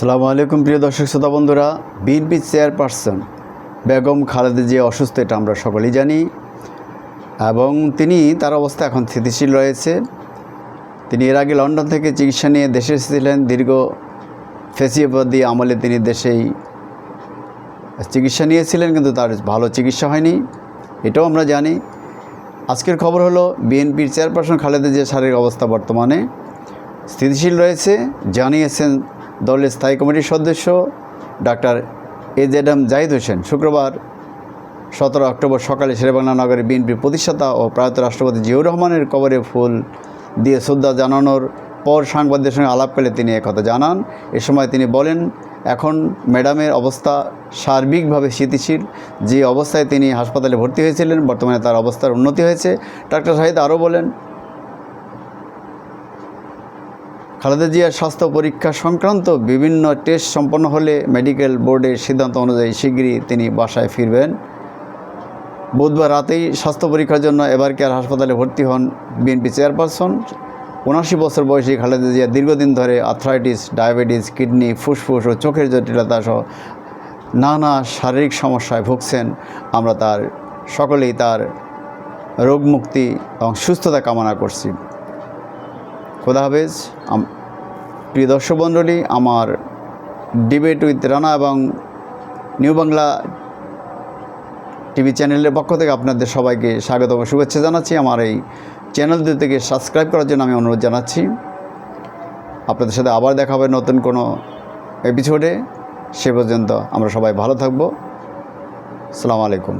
আসসালামু আলাইকুম প্রিয় দর্শক শ্রোতা বন্ধুরা, বিএনপি চেয়ারপারসন বেগম খালেদা জিয়া অসুস্থ, এটা আমরা সকলেই জানি। এবং তিনি তার অবস্থা এখন স্থিতিশীল রয়েছে। তিনি এর আগে লন্ডন থেকে চিকিৎসা নিয়ে দেশে এসেছিলেন। দীর্ঘ ফেসিবাদী আমলে তিনি দেশেই চিকিৎসা নিয়েছিলেন, কিন্তু তার ভালো চিকিৎসা হয়নি, এটাও আমরা জানি। আজকের খবর হলো, বিএনপির চেয়ারপারসন খালেদা জিয়া শারীরিক অবস্থা বর্তমানে স্থিতিশীল রয়েছে, জানিয়েছেন দলের স্থায়ী কমিটির সদস্য doctor AZ M Zahid Hossain. শুক্রবার সতেরো অক্টোবর সকালে শেরেবাংলা নগরে বিএনপির প্রতিষ্ঠাতা ও প্রয়াত রাষ্ট্রপতি জিয়াউর রহমানের কবরে ফুল দিয়ে শ্রদ্ধা জানানোর পর সাংবাদিকদের সঙ্গে আলাপ করলে তিনি একথা জানান। এ সময় তিনি বলেন, এখন ম্যাডামের অবস্থা সার্বিকভাবে স্থিতিশীল। যে অবস্থায় তিনি হাসপাতালে ভর্তি হয়েছিলেন, বর্তমানে তার অবস্থার উন্নতি হয়েছে। ডাক্তার শাহিদ আরও বলেন খালেদা জিয়ার স্বাস্থ্য পরীক্ষা সংক্রান্ত বিভিন্ন টেস্ট সম্পন্ন হলে মেডিকেল বোর্ডের সিদ্ধান্ত অনুযায়ী শিগগিরই তিনি বাসায় ফিরবেন। বুধবার রাতেই স্বাস্থ্য পরীক্ষার জন্য এবার কেয়ার হাসপাতালে ভর্তি হন বিএনপি চেয়ারপারসন। উনাশি বছর বয়সী খালেদা জিয়া দীর্ঘদিন ধরে আর্থ্রাইটিস ডায়াবেটিস কিডনি ফুসফুস ও চোখের জটিলতা সহ নানা শারীরিক সমস্যায় ভুগছেন। আমরা তার, সকলেই তার রোগমুক্তি এবং সুস্থতা কামনা করছি। খোদা হাফেজ। প্রিয় দর্শক মণ্ডলী, আমার ডিবেট উইথ রানা এবং নিউ বাংলা টিভি চ্যানেলের পক্ষ থেকে আপনাদের সবাইকে স্বাগত ও শুভেচ্ছা জানাচ্ছি। আমার এই চ্যানেল থেকে সাবস্ক্রাইব করার জন্য আমি অনুরোধ জানাচ্ছি। আপনাদের সাথে আবার দেখা হবে নতুন কোনো এপিসোডে সে পর্যন্ত আমরা সবাই ভালো থাকব। আসসালামু আলাইকুম।